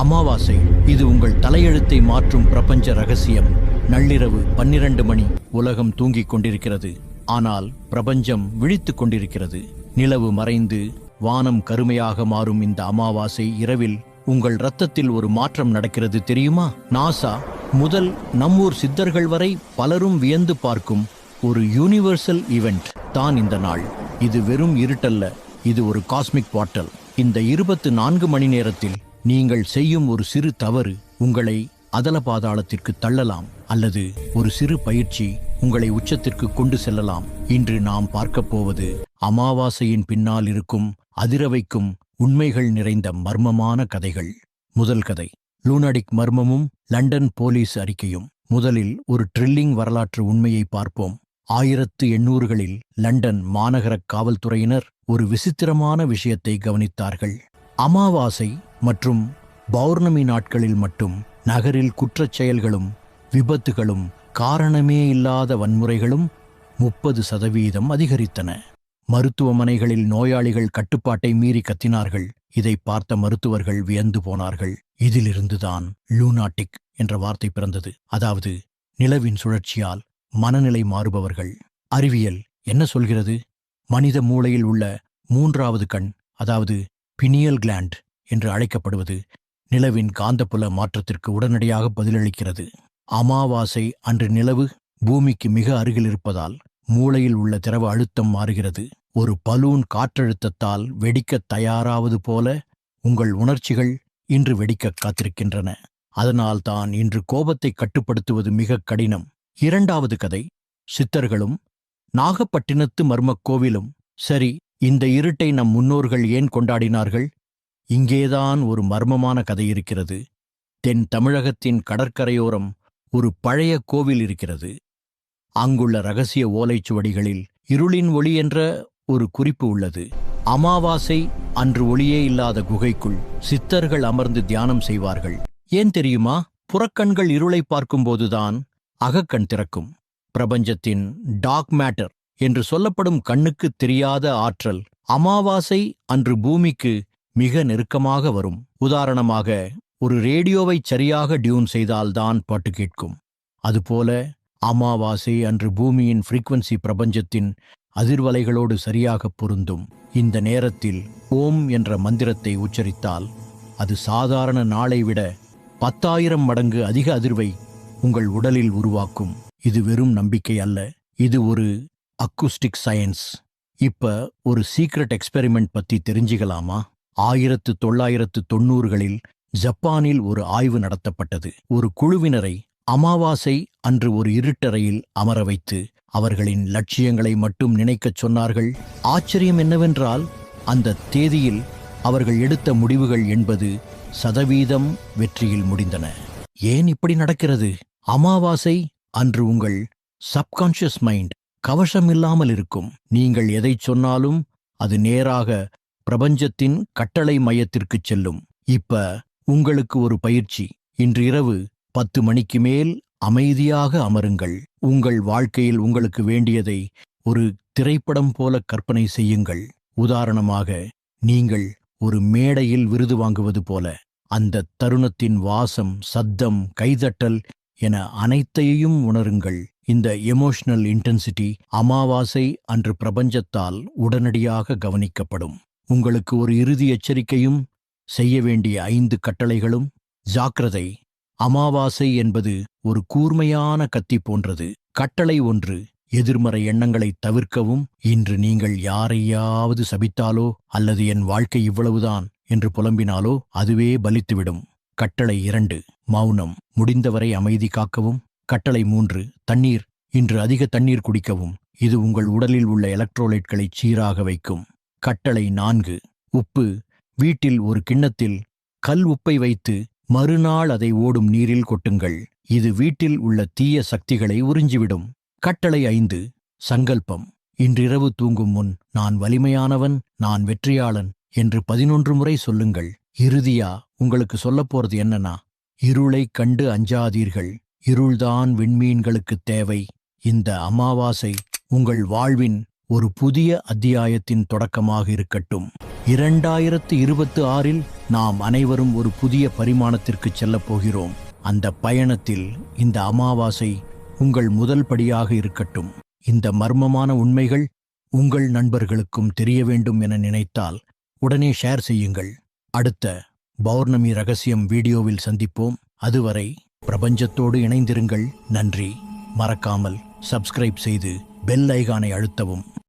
அமாவாசை. இது உங்கள் தலையெழுத்தை மாற்றும் பிரபஞ்ச ரகசியம். நள்ளிரவு பன்னிரண்டு மணி. உலகம் தூங்கிக் கொண்டிருக்கிறது. ஆனால் பிரபஞ்சம் விழித்துக் கொண்டிருக்கிறது. நிலவு மறைந்து வானம் கருமையாக மாறும் இந்த அமாவாசை இரவில் உங்கள் ரத்தத்தில் ஒரு மாற்றம் நடக்கிறது தெரியுமா? நாசா முதல் நம்மூர் சித்தர்கள் வரை பலரும் வியந்து பார்க்கும் ஒரு யூனிவர்சல் ஈவெண்ட் தான் இந்த நாள். இது வெறும் இருட்டல்ல இது ஒரு காஸ்மிக் பாட்டல். இந்த இருபத்து நான்கு மணி நேரத்தில் நீங்கள் செய்யும் ஒரு சிறு தவறு உங்களை அதல பாதாளத்திற்கு தள்ளலாம் அல்லது ஒரு சிறு பயிற்சி உங்களை உச்சத்திற்கு கொண்டு செல்லலாம். இன்று நாம் பார்க்கப் போவது அமாவாசையின் பின்னால் இருக்கும் அதிரவைக்கும் உண்மைகள் நிறைந்த மர்மமான கதைகள். முதல் கதை. லூனாடிக் மர்மமும் லண்டன் போலீஸ் அறிக்கையும். முதலில் ஒரு ட்ரில்லிங் வரலாற்று உண்மையை பார்ப்போம். ஆயிரத்து எண்ணூறுகளில் லண்டன் மாநகர காவல்துறையினர் ஒரு விசித்திரமான விஷயத்தை கவனித்தார்கள். அமாவாசை மற்றும் பௌர்ணமி நாட்களில் மட்டும் நகரில் குற்றச் செயல்களும் விபத்துகளும் காரணமே இல்லாத வன்முறைகளும் முப்பது சதவீதம் அதிகரித்தன. மருத்துவமனைகளில் நோயாளிகள் கட்டுப்பாட்டை மீறி கத்தினார்கள். இதை பார்த்த மருத்துவர்கள் வியந்து போனார்கள். இதிலிருந்துதான் லூனாட்டிக் என்ற வார்த்தை பிறந்தது. அதாவது நிலவின் சுழற்சியால் மனநிலை மாறுபவர்கள். அறிவியல் என்ன சொல்கிறது? மனித மூளையில் உள்ள மூன்றாவது கண் அதாவது பினியல் கிளாண்ட் என்று அழைக்கப்படுவது நிலவின் காந்தப்புல மாற்றத்திற்கு உடனடியாக பதிலளிக்கிறது. அமாவாசை அன்று நிலவு பூமிக்கு மிக அருகில் இருப்பதால் மூளையில் உள்ள திரவ அழுத்தம் மாறுகிறது. ஒரு பலூன் காற்றழுத்தத்தால் வெடிக்கத் தயாராவது போல உங்கள் உணர்ச்சிகள் இன்று வெடிக்கக் காத்திருக்கின்றன. அதனால் தான் இன்று கோபத்தை கட்டுப்படுத்துவது மிக கடினம். இரண்டாவது கதை சித்தர்களும் நாகப்பட்டினத்து மர்மக் கோவிலும். சரி இந்த இருட்டை நம் முன்னோர்கள் ஏன் கொண்டாடினார்கள்? இங்கேதான் ஒரு மர்மமான கதை இருக்கிறது. தென் தமிழகத்தின் கடற்கரையோரம் ஒரு பழைய கோவில் இருக்கிறது. அங்குள்ள ரகசிய ஓலைச்சுவடிகளில் இருளின் ஒளி என்ற ஒரு குறிப்பு உள்ளது. அமாவாசை அன்று ஒளியே இல்லாத குகைக்குள் சித்தர்கள் அமர்ந்து தியானம் செய்வார்கள். ஏன் தெரியுமா? புறக்கண்கள் இருளை பார்க்கும்போதுதான் அகக்கண் திறக்கும். பிரபஞ்சத்தின் டாக் மேட்டர் என்று சொல்லப்படும் கண்ணுக்கு தெரியாத ஆற்றல் அமாவாசை அன்று பூமிக்கு மிக நெருக்கமாக வரும். உதாரணமாக ஒரு ரேடியோவை சரியாக டியூன் செய்தால்தான் பாட்டு கேட்கும். அதுபோல அமாவாசை அன்று பூமியின் ஃப்ரீக்வன்சி பிரபஞ்சத்தின் அதிர்வலைகளோடு சரியாக பொருந்தும். இந்த நேரத்தில் ஓம் என்ற மந்திரத்தை உச்சரித்தால் அது சாதாரண நாளை விட பத்தாயிரம் மடங்கு அதிக அதிர்வை உங்கள் உடலில் உருவாக்கும். இது வெறும் நம்பிக்கை அல்ல. இது ஒரு அக்குஸ்டிக் சயின்ஸ். இப்ப ஒரு சீக்ரெட் எக்ஸ்பெரிமெண்ட் பத்தி தெரிஞ்சுக்கலாமா? ஆயிரத்து தொள்ளாயிரத்து தொண்ணூறுகளில் ஜப்பானில் ஒரு ஆய்வு நடத்தப்பட்டது. ஒரு குழுவினரை அமாவாசை அன்று ஒரு இருட்டறையில் அமர வைத்து அவர்களின் லட்சியங்களை மட்டும் நினைக்கச் சொன்னார்கள். ஆச்சரியம் என்னவென்றால் அந்த தேதியில் அவர்கள் எடுத்த முடிவுகள் என்பது சதவீதம் வெற்றியில் முடிந்தன. ஏன் இப்படி நடக்கிறது? அமாவாசை அன்று உங்கள் சப்கான்ஷியஸ் மைண்ட் கவசம் இல்லாமல் இருக்கும். நீங்கள் எதைச் சொன்னாலும் அது நேராக பிரபஞ்சத்தின் கட்டளை மையத்திற்குச் செல்லும். இப்ப உங்களுக்கு ஒரு பயிற்சி. இன்று இரவு பத்து மணிக்கு மேல் அமைதியாக அமருங்கள். உங்கள் வாழ்க்கையில் உங்களுக்கு வேண்டியதை ஒரு திரைப்படம் போல கற்பனை செய்யுங்கள். உதாரணமாக நீங்கள் ஒரு மேடையில் விருது வாங்குவது போல அந்த தருணத்தின் வாசம் சத்தம் கைதட்டல் என அனைத்தையும் உணருங்கள். இந்த எமோஷனல் இன்டென்சிட்டி அமாவாசை அன்று பிரபஞ்சத்தால் உடனடியாக கவனிக்கப்படும். உங்களுக்கு ஒரு இறுதி எச்சரிக்கையும் செய்ய வேண்டிய ஐந்து கட்டளைகளும் ஜாக்கிரதை அமாவாசை என்பது ஒரு கூர்மையான கத்தி போன்றது. கட்டளை ஒன்று எதிர்மறை எண்ணங்களை தவிர்க்கவும் இன்று நீங்கள் யாரையாவது சபித்தாலோ அல்லது என் வாழ்க்கை இவ்வளவுதான் என்று புலம்பினாலோ அதுவே பலித்துவிடும். கட்டளை இரண்டு மௌனம் முடிந்தவரை அமைதி காக்கவும். கட்டளை மூன்று தண்ணீர் இன்று அதிக தண்ணீர் குடிக்கவும். இது உங்கள் உடலில் உள்ள எலக்ட்ரோலைட்களை சீராக வைக்கும். கட்டளை நான்கு. உப்பு. வீட்டில் ஒரு கிண்ணத்தில் கல் உப்பை வைத்து மறுநாள் அதை ஓடும் நீரில் கொட்டுங்கள். இது வீட்டில் உள்ள தீய சக்திகளை உறிஞ்சிவிடும். கட்டளை ஐந்து. சங்கல்பம். இன்றிரவு தூங்கும் முன் நான் வலிமையானவன் நான் வெற்றியாளன் என்று பதினொன்று முறை சொல்லுங்கள். இறுதியா உங்களுக்கு சொல்லப்போறது என்னன்னா இருளை கண்டு அஞ்சாதீர்கள். இருள்தான் விண்மீன்களுக்குத் தேவை. இந்த அமாவாசை உங்கள் வாழ்வின் ஒரு புதிய அத்தியாயத்தின் தொடக்கமாக இருக்கட்டும். இரண்டாயிரத்து இருபத்து ஆறில் நாம் அனைவரும் ஒரு புதிய பரிமாணத்திற்கு செல்லப் போகிறோம். அந்த பயணத்தில் இந்த அமாவாசை உங்கள் முதல் படியாக இருக்கட்டும். இந்த மர்மமான உண்மைகள் உங்கள் நண்பர்களுக்கும் தெரிய வேண்டும் என நினைத்தால் உடனே ஷேர் செய்யுங்கள். அடுத்த பௌர்ணமி ரகசியம் வீடியோவில் சந்திப்போம். அதுவரை பிரபஞ்சத்தோடு இணைந்திருங்கள். நன்றி. மறக்காமல் சப்ஸ்கிரைப் செய்து பெல் ஐகானை அழுத்தவும்.